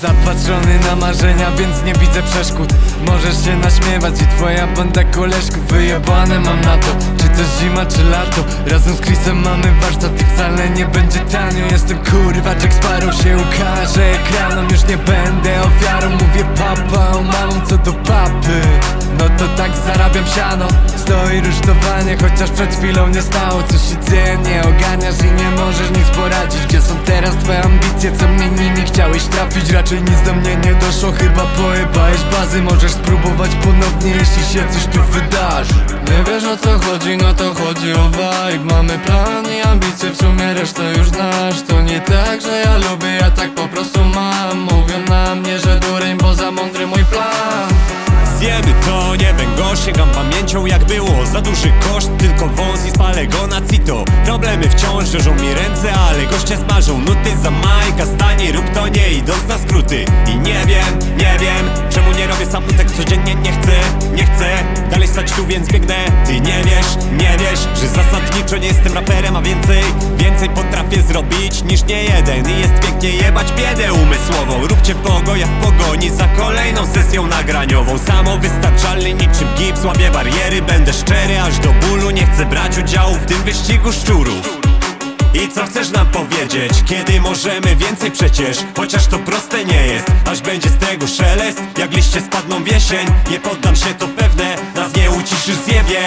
Zapatrzony na marzenia, więc nie widzę przeszkód. Możesz się naśmiewać i twoja banda koleżków Wyjebane mam na to, czy to zima czy lato Razem z Chrisem mamy warsztat i wcale nie będzie tanio. Jestem kurwa Jack Sparrow się ukaże ekranom Już nie będę zarabiam siano Stoi rusztowanie, chociaż przed chwilą nie stało Co się dzieje, nie oganiasz i nie możesz nic poradzić. Gdzie są teraz twoje ambicje, co mnie nimi chciałeś trafić? Raczej nic do mnie nie doszło, chyba pojebałeś bazy. Możesz spróbować ponownie, jeśli się coś tu wydarzy. Nie wiesz o co chodzi, no to chodzi o vibe. Mamy plan i ambicje, w sumie resztę już znasz. To nie tak, że ja lubię, ja tak po prostu mam nie węgo, sięgam pamięcią jak było. Za duży koszt, tylko wąs i spalę go na cito. Problemy wciąż żerzą mi ręce, ale goście smażą nuty. Za majka stanie, rób to nie idąc na skróty. I nie wiem, nie wiem, czemu nie robię sam tak codziennie. Nie chcę, nie chcę, więc biegnę Ty nie wiesz, nie wiesz, że zasadniczo nie jestem raperem A więcej, więcej potrafię zrobić niż nie jeden. I jest pięknie jebać biedę umysłową. Róbcie pogo, ja w pogoni za kolejną sesją nagraniową. Samowystarczalny niczym gips, łapię bariery Będę szczery aż do bólu, nie chcę brać udziału w tym wyścigu szczurów. I co chcesz nam powiedzieć? Kiedy możemy więcej przecież? Chociaż to proste nie jest. Aż będzie z tego szelest. Jak liście spadną w jesień Nie poddam się to pewne uciszysz zjebie